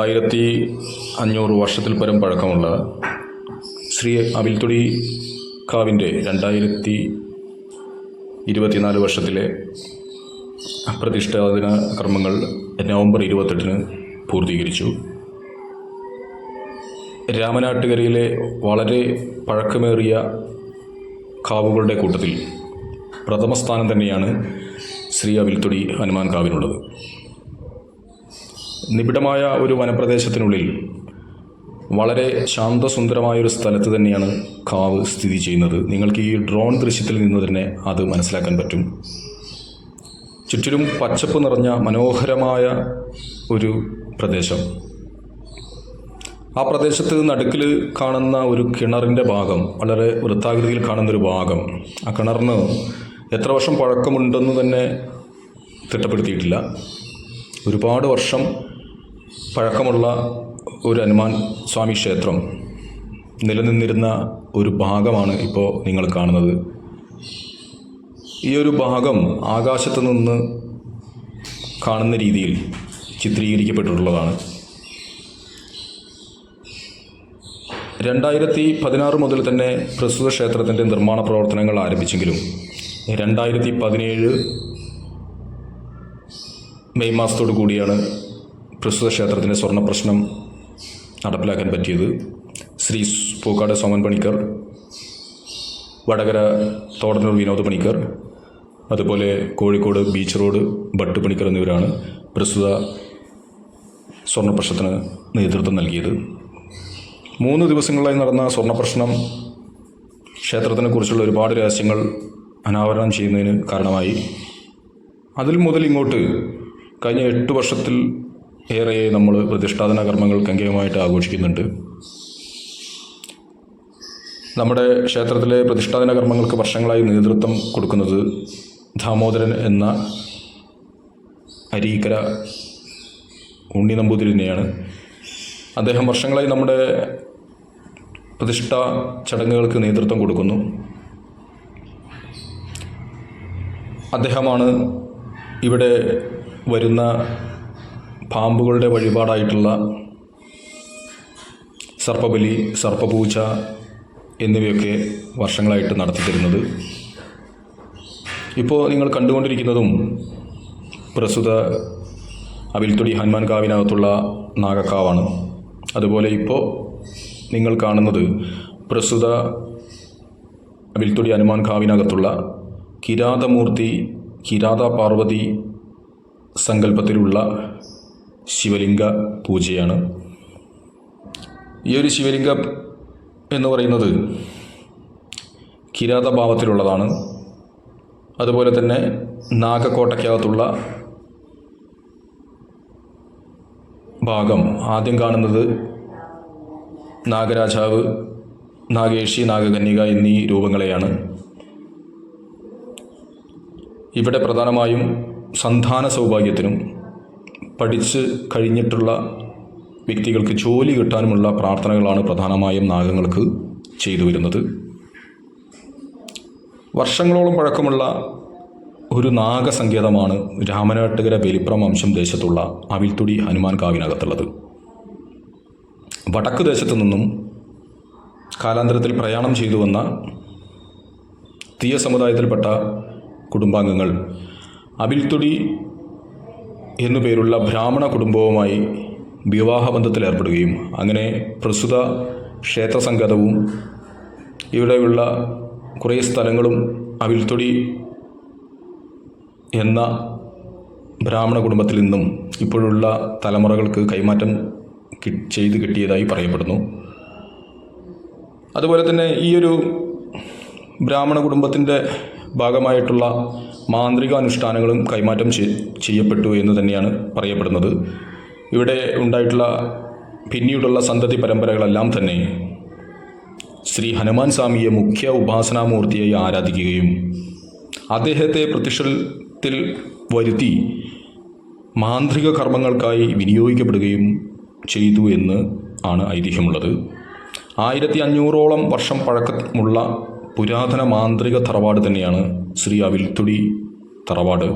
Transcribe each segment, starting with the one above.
ആയിരത്തി അഞ്ഞൂറ് വർഷത്തിൽ പരം പഴക്കമുള്ള ശ്രീ അവിൽത്തൊടി കാവിന്റെ രണ്ടായിരത്തി ഇരുപത്തിനാല് വർഷത്തിലെ പ്രതിഷ്ഠാദിന കർമ്മങ്ങൾ നവംബർ ഇരുപത്തെട്ടിന് പൂർത്തീകരിച്ചു. രാമനാട്ടുകരയിലെ വളരെ പഴക്കമേറിയ കാവുകളുടെ കൂട്ടത്തിൽ പ്രഥമ സ്ഥാനം തന്നെയാണ് ശ്രീ അവിൽത്തൊടി ഹനുമാൻ കാവിനുള്ളത്. നിബിഡമായ ഒരു വനപ്രദേശത്തിനുള്ളിൽ വളരെ ശാന്തസുന്ദരമായ ഒരു സ്ഥലത്ത് തന്നെയാണ് കാവ് സ്ഥിതി ചെയ്യുന്നത്. നിങ്ങൾക്ക് ഈ ഡ്രോൺ ദൃശ്യത്തിൽ നിന്ന് തന്നെ അത് മനസ്സിലാക്കാൻ പറ്റും. ചുറ്റിലും പച്ചപ്പ് നിറഞ്ഞ മനോഹരമായ ഒരു പ്രദേശം. ആ പ്രദേശത്ത് നടുക്കിൽ കാണുന്ന ഒരു കിണറിന്റെ ഭാഗം വളരെ വൃത്താകൃതിയിൽ കാണുന്ന ഒരു ഭാഗം. ആ കിണറിന് എത്ര വർഷം പഴക്കമുണ്ടെന്ന് തന്നെ തിട്ടപ്പെടുത്തിയിട്ടില്ല. ഒരുപാട് വർഷം പഴക്കമുള്ള ഒരു ഹനുമാൻ സ്വാമി ക്ഷേത്രം നിലനിന്നിരുന്ന ഒരു ഭാഗമാണ് ഇപ്പോൾ നിങ്ങൾ കാണുന്നത്. ഈ ഒരു ഭാഗം ആകാശത്ത് നിന്ന് കാണുന്ന രീതിയിൽ ചിത്രീകരിക്കപ്പെട്ടിട്ടുള്ളതാണ്. രണ്ടായിരത്തി പതിനാറ് മുതൽ തന്നെ പ്രസ്തുത ക്ഷേത്രത്തിന്റെ നിർമ്മാണ പ്രവർത്തനങ്ങൾ ആരംഭിച്ചെങ്കിലും രണ്ടായിരത്തി പതിനേഴ് മെയ് മാസത്തോടു കൂടിയാണ് പ്രസ്തുത ക്ഷേത്രത്തിന്റെ സ്വർണ പ്രശ്നം നടപ്പിലാക്കാൻ പറ്റിയത് ശ്രീ പൂക്കാട് സോമൻ പണിക്കർ വടകര തോടനൂർ വിനോദ് പണിക്കർ അതുപോലെ കോഴിക്കോട് ബീച്ച് റോഡ് ഭട്ട് പണിക്കർ എന്നിവരാണ് പ്രസ്തുത സ്വർണ പ്രശ്നത്തിന് നേതൃത്വം നൽകിയത്. മൂന്ന് ദിവസങ്ങളായി നടന്ന സ്വർണ പ്രശ്നം ക്ഷേത്രത്തിനെ കുറിച്ചുള്ള ഒരുപാട് രഹസ്യങ്ങൾ അനാവരണം ചെയ്യുന്നതിന് കാരണമായി. അതിൽ മുതൽ ഇങ്ങോട്ട് കഴിഞ്ഞ എട്ട് വർഷത്തിൽ ഏറെ നമ്മൾ പ്രതിഷ്ഠാപന കർമ്മങ്ങൾ ഗംഭീരമായിട്ട് ആഘോഷിക്കുന്നുണ്ട്. നമ്മുടെ ക്ഷേത്രത്തിലെ പ്രതിഷ്ഠാപന കർമ്മങ്ങൾക്ക് വർഷങ്ങളായി നേതൃത്വം കൊടുക്കുന്നത് ദാമോദരൻ എന്ന അരീക്കര ഉണ്ണി നമ്പൂതിരിനെയാണ് അദ്ദേഹം വർഷങ്ങളായി നമ്മുടെ പ്രതിഷ്ഠ ചടങ്ങുകൾക്ക് നേതൃത്വം കൊടുക്കുന്നു. അദ്ദേഹമാണ് ഇവിടെ വരുന്ന പാമ്പുകളുടെ വഴിപാടായിട്ടുള്ള സർപ്പബലി സർപ്പപൂജ എന്നിവയൊക്കെ വർഷങ്ങളായിട്ട് നടത്തിത്തരുന്നത്. ഇപ്പോൾ നിങ്ങൾ കണ്ടുകൊണ്ടിരിക്കുന്നതും പ്രസ്തുത അവിൽത്തൊടി ഹനുമാൻ കാവിനകത്തുള്ള നാഗക്കാവാണ്. അതുപോലെ ഇപ്പോൾ നിങ്ങൾ കാണുന്നത് പ്രസ്തുത അവിൽത്തൊടി ഹനുമാൻ കാവിനകത്തുള്ള കിരാതമൂർത്തി കിരാത പാർവതി സങ്കല്പത്തിലുള്ള ശിവലിംഗ പൂജയാണ്. ഈ ഒരു ശിവലിംഗം എന്ന് പറയുന്നത് കിരാതഭാവത്തിലുള്ളതാണ്. അതുപോലെ തന്നെ നാഗക്കോട്ടയ്ക്കകത്തുള്ള ഭാഗം. ആദ്യം കാണുന്നത് നാഗരാജാവ് നാഗേഷി നാഗകന്യക എന്നീ രൂപങ്ങളെയാണ്. ഇവിടെ പ്രധാനമായും സന്താന സൗഭാഗ്യത്തിനും പഠിച്ച് കഴിഞ്ഞിട്ടുള്ള വ്യക്തികൾക്ക് ജോലി കിട്ടാനുമുള്ള പ്രാർത്ഥനകളാണ് പ്രധാനമായും നാഗങ്ങൾക്ക് ചെയ്തു വരുന്നത്. വർഷങ്ങളോളം പഴക്കമുള്ള ഒരു നാഗസങ്കേതമാണ് രാമനാട്ടുകര വെലിപ്രം വംശം ദേശത്തുള്ള അവിൽത്തുടി ഹനുമാൻ കാവിനകത്തുള്ളത്. വടക്ക് ദേശത്തു നിന്നും കാലാന്തരത്തിൽ പ്രയാണം ചെയ്തു വന്ന തീയ സമുദായത്തിൽപ്പെട്ട കുടുംബാംഗങ്ങൾ അവിൽത്തുടി എന്നു പേരുള്ള ബ്രാഹ്മണ കുടുംബവുമായി വിവാഹബന്ധത്തിൽ ഏർപ്പെടുകയും അങ്ങനെ പ്രസ്തുത ക്ഷേത്രസംഗതവും ഇവിടെയുള്ള കുറേ സ്ഥലങ്ങളും അവിൽത്തൊടി എന്ന ബ്രാഹ്മണ കുടുംബത്തിൽ നിന്നും ഇപ്പോഴുള്ള തലമുറകൾക്ക് കൈമാറ്റം ചെയ്ത് കിട്ടിയതായി പറയപ്പെടുന്നു. അതുപോലെ തന്നെ ഈ ഒരു ബ്രാഹ്മണ കുടുംബത്തിന്റെ ഭാഗമായിട്ടുള്ള മാന്ത്രിക അനുഷ്ഠാനങ്ങളും കൈമാറ്റം ചെയ്യപ്പെട്ടു എന്ന് തന്നെയാണ് പറയപ്പെടുന്നത്. ഇവിടെ ഉണ്ടായിട്ടുള്ള പിന്നീടുള്ള സന്തതി പരമ്പരകളെല്ലാം തന്നെ ശ്രീ ഹനുമാൻ സ്വാമിയെ മുഖ്യ ഉപാസനാമൂർത്തിയായി ആരാധിക്കുകയും അദ്ദേഹത്തെ പ്രതിഷ്ഠത്തിൽ വരുത്തി മാന്ത്രിക കർമ്മങ്ങൾക്കായി വിനിയോഗിക്കപ്പെടുകയും ചെയ്തു എന്ന് ആണ് ഐതിഹ്യമുള്ളത്. ആയിരത്തി അഞ്ഞൂറോളം വർഷം പഴക്കമുള്ള പുരാതന മാന്ത്രിക തറവാട് തന്നെയാണ് ശ്രീ അവിൽത്തുടി തറവാട്.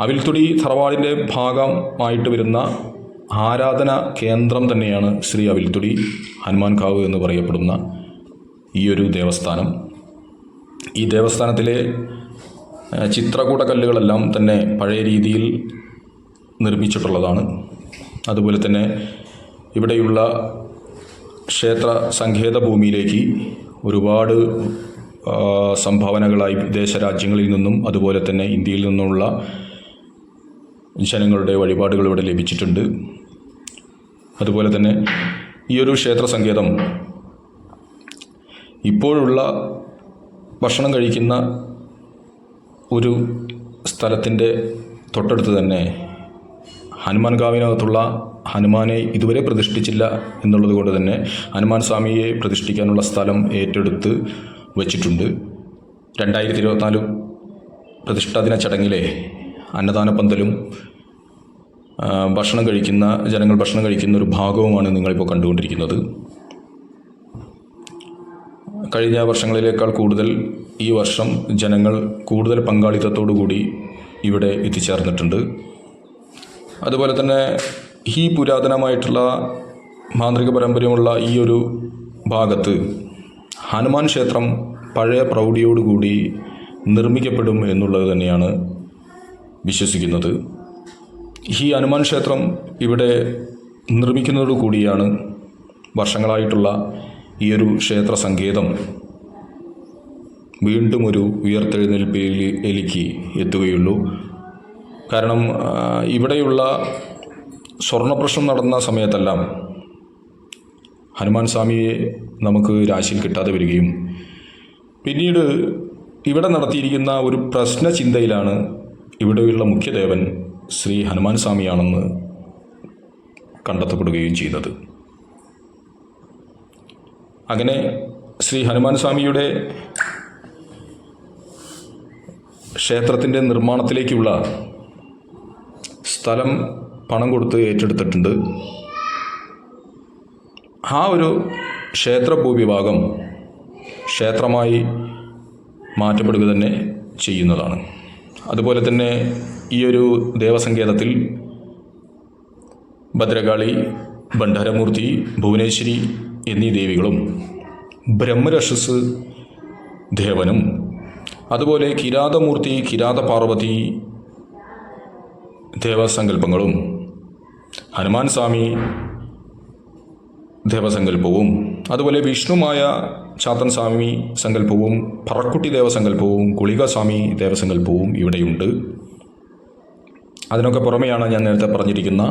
അവിൽത്തുടി തറവാടിന്റെ ഭാഗമായിട്ട് വരുന്ന ആരാധന കേന്ദ്രം തന്നെയാണ് ശ്രീ അവിൽത്തുടി ഹനുമാൻ കാവ് എന്ന് പറയപ്പെടുന്ന ഈ ഒരു ദേവസ്ഥാനം. ഈ ദേവസ്ഥാനത്തിലെ ചിത്രകൂട കല്ലുകളെല്ലാം തന്നെ പഴയ രീതിയിൽ നിർമ്മിച്ചിട്ടുള്ളതാണ്. അതുപോലെ തന്നെ ഇവിടെയുള്ള ക്ഷേത്ര സങ്കേത ഭൂമിയിലേക്ക് ഒരുപാട് സംഭാവനകളായി വിദേശ രാജ്യങ്ങളിൽ നിന്നും അതുപോലെ തന്നെ ഇന്ത്യയിൽ നിന്നുള്ള ജനങ്ങളുടെ വഴിപാടുകൾ ഇവിടെ ലഭിച്ചിട്ടുണ്ട്. അതുപോലെ തന്നെ ഈ ഒരു ക്ഷേത്ര സങ്കേതം ഇപ്പോഴുള്ള ഭക്ഷണം കഴിക്കുന്ന ഒരു സ്ഥലത്തിന്റെ തൊട്ടടുത്ത് തന്നെ ഹനുമാൻ കാവിനകത്തുള്ള ഹനുമാനെ ഇതുവരെ പ്രതിഷ്ഠിച്ചില്ല എന്നുള്ളത് കൊണ്ട് തന്നെ ഹനുമാൻ സ്വാമിയെ പ്രതിഷ്ഠിക്കാനുള്ള സ്ഥലം ഏറ്റെടുത്ത് വച്ചിട്ടുണ്ട്. രണ്ടായിരത്തി ഇരുപത്തിനാല് പ്രതിഷ്ഠാദിന ചടങ്ങിലെ അന്നദാന പന്തലും ഭക്ഷണം കഴിക്കുന്ന ജനങ്ങൾ ഭക്ഷണം കഴിക്കുന്ന ഒരു ഭാഗവുമാണ് നിങ്ങളിപ്പോൾ കണ്ടുകൊണ്ടിരിക്കുന്നത്. കഴിഞ്ഞ വർഷങ്ങളിലേക്കാൾ കൂടുതൽ ഈ വർഷം ജനങ്ങൾ കൂടുതൽ പങ്കാളിത്തത്തോടു കൂടി ഇവിടെ എത്തിച്ചേർന്നിട്ടുണ്ട്. അതുപോലെ തന്നെ ഈ പുരാതനമായിട്ടുള്ള മാന്ത്രിക പാരമ്പര്യമുള്ള ഈ ഒരു ഭാഗത്ത് ഹനുമാൻ ക്ഷേത്രം പഴയ പ്രൗഢിയോടുകൂടി നിർമ്മിക്കപ്പെടും എന്നുള്ളത് തന്നെയാണ് വിശ്വസിക്കുന്നത്. ഈ ഹനുമാൻ ക്ഷേത്രം ഇവിടെ നിർമ്മിക്കുന്നതോടു കൂടിയാണ് വർഷങ്ങളായിട്ടുള്ള ഈ ഒരു ക്ഷേത്ര സങ്കേതം വീണ്ടും ഒരു ഉയർത്തെഴുന്നേൽപ്പിലേക്ക് എത്തുകയുള്ളൂ. കാരണം ഇവിടെയുള്ള സ്വർണപ്രശ്നം നടന്ന സമയത്തെല്ലാം ഹനുമാൻ സ്വാമിയെ നമുക്ക് രാശിയിൽ കിട്ടാതെ വരികയും പിന്നീട് ഇവിടെ നടത്തിയിരിക്കുന്ന ഒരു പ്രശ്ന ചിന്തയിലാണ് ഇവിടെയുള്ള മുഖ്യദേവൻ ശ്രീ ഹനുമാൻ സ്വാമിയാണെന്ന് കണ്ടെത്തപ്പെടുകയും ചെയ്തത്. അങ്ങനെ ശ്രീ ഹനുമാൻ സ്വാമിയുടെ ക്ഷേത്രത്തിന്റെ നിർമ്മാണത്തിലേക്കുള്ള സ്ഥലം പണം കൊടുത്ത് ഏറ്റെടുത്തിട്ടുണ്ട്. ആ ഒരു ക്ഷേത്ര ഭൂവിഭാഗം ക്ഷേത്രമായി മാറ്റപ്പെടുക തന്നെ ചെയ്യുന്നതാണ്. അതുപോലെ തന്നെ ഈ ഒരു ദേവസങ്കേതത്തിൽ ഭദ്രകാളി ഭണ്ഡാരമൂർത്തി ഭുവനേശ്വരി എന്നീ ദേവികളും ബ്രഹ്മരക്ഷസ് ദേവനും അതുപോലെ കിരാതമൂർത്തി കിരാത പാർവതി ദേവസങ്കല്പങ്ങളും ഹനുമാൻ സ്വാമി ദേവസങ്കല്പവും അതുപോലെ വിഷ്ണുമായ ചാത്തൻ സ്വാമി സങ്കല്പവും പറക്കുട്ടി ദേവസങ്കല്പവും ഗുളിക സ്വാമി ദേവസങ്കല്പവും ഇവിടെയുണ്ട്. അതിനൊക്കെ പുറമെയാണ് ഞാൻ നേരത്തെ പറഞ്ഞിരിക്കുന്ന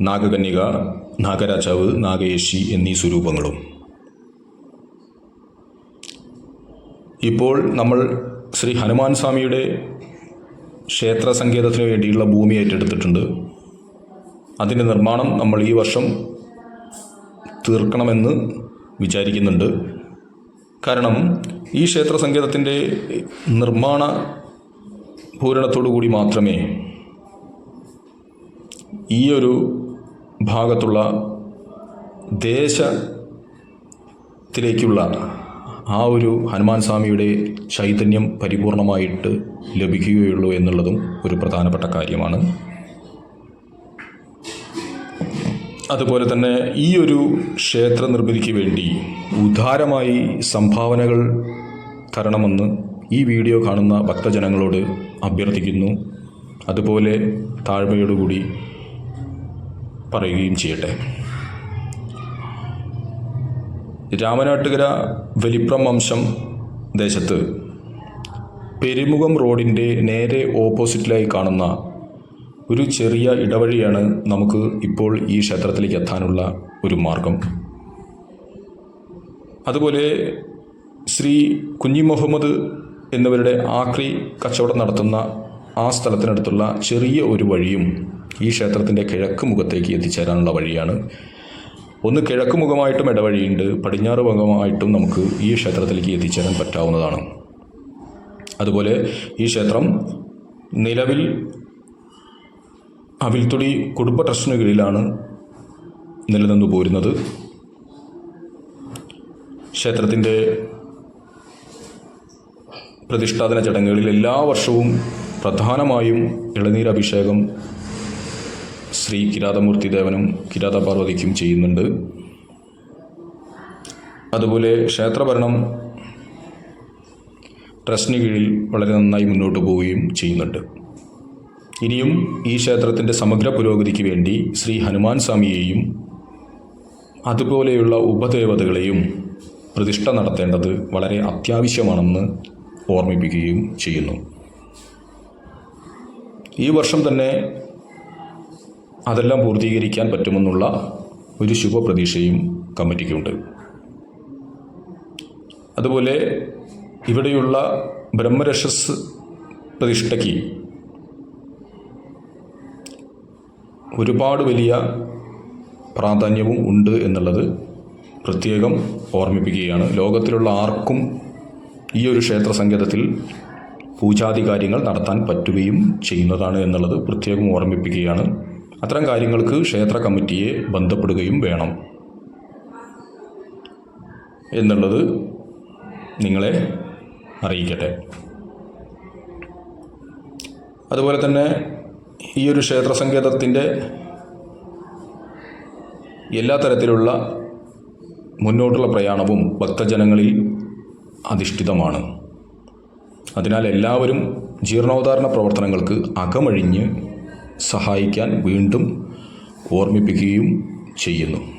നാഗകന്യക നാഗരാജാവ് നാഗയേശി എന്നീ സ്വരൂപങ്ങളും. ഇപ്പോൾ നമ്മൾ ശ്രീ ഹനുമാൻ സ്വാമിയുടെ ക്ഷേത്ര സങ്കേതത്തിന് വേണ്ടിയുള്ള ഭൂമി ഏറ്റെടുത്തിട്ടുണ്ട്. അതിന്റെ നിർമ്മാണം നമ്മൾ ഈ വർഷം തീർക്കണമെന്ന് വിചാരിക്കുന്നുണ്ട്. കാരണം ഈ ക്ഷേത്ര സങ്കേതത്തിന്റെ നിർമ്മാണ പൂരണത്തോടു കൂടി മാത്രമേ ഈ ഒരു ഭാഗത്തുള്ള ദേശത്തിലേക്കുള്ള ആ ഒരു ഹനുമാൻ സ്വാമിയുടെ ചൈതന്യം പരിപൂർണമായിട്ട് ലഭിക്കുകയുള്ളൂ എന്നുള്ളതും ഒരു പ്രധാനപ്പെട്ട കാര്യമാണ്. അതുപോലെ തന്നെ ഈ ഒരു ക്ഷേത്ര നിർമ്മിതിക്ക് വേണ്ടി ഉദാരമായി സംഭാവനകൾ തരണമെന്ന് ഈ വീഡിയോ കാണുന്ന ഭക്തജനങ്ങളോട് അഭ്യർത്ഥിക്കുന്നു. അതുപോലെ താഴ്മയോടുകൂടി പറയുകയും ചെയ്യട്ടെ. രാമനാട്ടുകര വലിപ്രം വംശം ദേശത്ത് പെരുമുഖം റോഡിന്റെ നേരെ ഓപ്പോസിറ്റിലായി കാണുന്ന ഒരു ചെറിയ ഇടവഴിയാണ് നമുക്ക് ഇപ്പോൾ ഈ ക്ഷേത്രത്തിലേക്ക് എത്താനുള്ള ഒരു മാർഗം. അതുപോലെ ശ്രീ കുഞ്ഞി മുഹമ്മദ് എന്നിവരുടെ ആക്രി കച്ചവടം നടത്തുന്ന ആ സ്ഥലത്തിനടുത്തുള്ള ചെറിയ ഒരു വഴിയും ഈ ക്ഷേത്രത്തിന്റെ കിഴക്ക് മുഖത്തേക്ക് എത്തിച്ചേരാനുള്ള വഴിയാണ്. ഒന്ന് കിഴക്ക് മുഖമായിട്ടും ഇടവഴിയുണ്ട്. പടിഞ്ഞാറ് മുഖമായിട്ടും നമുക്ക് ഈ ക്ഷേത്രത്തിലേക്ക് എത്തിച്ചേരാൻ പറ്റാവുന്നതാണ്. അതുപോലെ ഈ ക്ഷേത്രം നിലവിൽ അവിൽത്തൊടി കുടുംബ ട്രസ്റ്റിന് കീഴിലാണ് നിലനിന്നു പോരുന്നത്. ക്ഷേത്രത്തിന്റെ പ്രതിഷ്ഠാപന ചടങ്ങുകളിൽ എല്ലാ വർഷവും പ്രധാനമായും ഇളനീരഭിഷേകം ശ്രീ കിരാതമൂർത്തി ദേവനും കിരാത പാർവതിക്കും ചെയ്യുന്നുണ്ട്. അതുപോലെ ക്ഷേത്രഭരണം ട്രസ്റ്റിന് കീഴിൽ വളരെ നന്നായി മുന്നോട്ട് പോവുകയും ചെയ്യുന്നുണ്ട്. ഇനിയും ഈ ക്ഷേത്രത്തിന്റെ സമഗ്ര പുരോഗതിക്ക് വേണ്ടി ശ്രീ ഹനുമാൻ സ്വാമിയെയും അതുപോലെയുള്ള ഉപദേവതകളെയും പ്രതിഷ്ഠ നടത്തേണ്ടത് വളരെ അത്യാവശ്യമാണെന്ന് ഓർമ്മിപ്പിക്കുകയും ചെയ്യുന്നു. ഈ വർഷം തന്നെ അതെല്ലാം പൂർത്തീകരിക്കാൻ പറ്റുമെന്നുള്ള ഒരു ശുഭപ്രതീക്ഷയും കമ്മിറ്റിക്കുണ്ട്. അതുപോലെ ഇവിടെയുള്ള ബ്രഹ്മരക്ഷസ് പ്രതിഷ്ഠയ്ക്ക് ഒരുപാട് വലിയ പ്രാധാന്യവും ഉണ്ട് എന്നുള്ളത് പ്രത്യേകം ഓർമ്മിപ്പിക്കുകയാണ്. ലോകത്തിലുള്ള ആർക്കും ഈ ഒരു ക്ഷേത്ര സങ്കേതത്തിൽ പൂജാതി കാര്യങ്ങൾ നടത്താൻ പറ്റുകയും ചെയ്യുന്നതാണ് എന്നുള്ളത് പ്രത്യേകം ഓർമ്മിപ്പിക്കുകയാണ്. അത്തരം കാര്യങ്ങൾക്ക് ക്ഷേത്ര കമ്മിറ്റിയെ ബന്ധപ്പെടുകയും വേണം എന്നുള്ളത് നിങ്ങളെ അറിയിക്കട്ടെ. അതുപോലെ തന്നെ ഈ ഒരു ക്ഷേത്ര സങ്കേതത്തിന്റെ എല്ലാ തരത്തിലുള്ള മുന്നോട്ടുള്ള പ്രയാണവും ഭക്തജനങ്ങളിൽ അധിഷ്ഠിതമാണ്. അതിനാൽ എല്ലാവരും ജീർണോദ്ധാരണ പ്രവർത്തനങ്ങൾക്ക് അകമഴിഞ്ഞ് സഹായിക്കാൻ വീണ്ടും ഓർമ്മിപ്പിക്കുകയും ചെയ്യുന്നു.